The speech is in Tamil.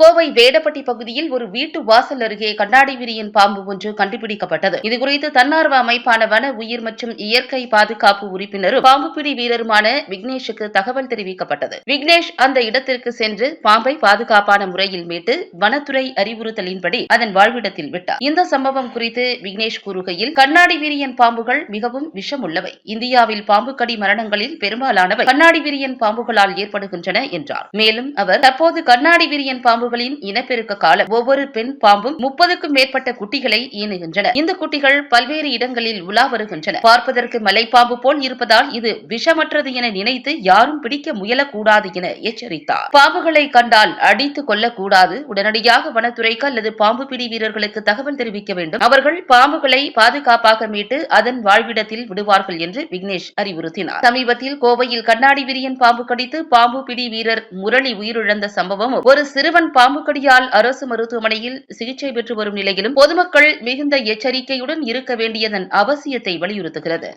கோவை வேடப்பட்டி பகுதியில் ஒரு வீட்டு வாசல் அருகே கண்ணாடி விரியின் பாம்பு ஒன்று கண்டுபிடிக்கப்பட்டது. இதுகுறித்து தன்னார்வ அமைப்பான வன உயிர் மற்றும் இயற்கை பாதுகாப்பு உறுப்பினரும் பாம்பு பிடி வீரருமான விக்னேஷுக்கு தகவல் தெரிவிக்கப்பட்டது. விக்னேஷ் அந்த இடத்திற்கு சென்று பாம்பை பாதுகாப்பான முறையில் மீட்டு வனத்துறை அறிவுறுத்தலின்படி அதன் வாழ்விடத்தில் விட்டார். இந்த சம்பவம் குறித்து விக்னேஷ் கூறுகையில் கண்ணாடி விரியன் பாம்புகள் மிகவும் விஷமுள்ளவை. இந்தியாவில் பாம்பு கடி மரணங்களில் பெரும்பாலானவை கண்ணாடி விரியன் பாம்புகளால் ஏற்படுகின்றன என்றார். மேலும் அவர் தற்போது கண்ணாடி விரியன் பாம்புகளின் இனப்பெருக்க காலம். ஒவ்வொரு பெண் பாம்பும் முப்பதுக்கும் மேற்பட்ட குட்டிகளை ஈனுகின்றன. இந்த குட்டிகள் பல்வேறு இடங்களில் உலா வருகின்றன. பார்ப்பதற்கு மலைப்பாம்பு போல் இருப்பதால் இது விஷமற்றது என நினைத்து யாரும் பிடிக்க முயலக்கூடாது என எச்சரித்தார். பாம்புகளை கண்டால் அடித்து கொள்ளக்கூடாது உடனடியாக வனத்துறைக்கு அல்லது பாம்பு பிடி வீரர்களுக்கு தகவல் தெரிவிக்க வேண்டும். அவர்கள் பாம்புகளை பாதுகாப்பாக மீட்டு அதன் வாழ்விடத்தில் விடுவார்கள் என்று விக்னேஷ் அறிவுறுத்தினார். சமீபத்தில் கோவையில் கண்ணாடி விரியன் பாம்பு கடித்து பாம்பு பிடி வீரர் முரளி உயிரிழந்த சம்பவமும் ஒரு சிறுவன் பாம்பு கடியால் அரசு மருத்துவமனையில் சிகிச்சை பெற்று வரும் நிலையிலும் பொதுமக்கள் மிகுந்த எச்சரிக்கையுடன் இருக்க வேண்டியதன் அவசியத்தை வலியுறுத்துகிறது.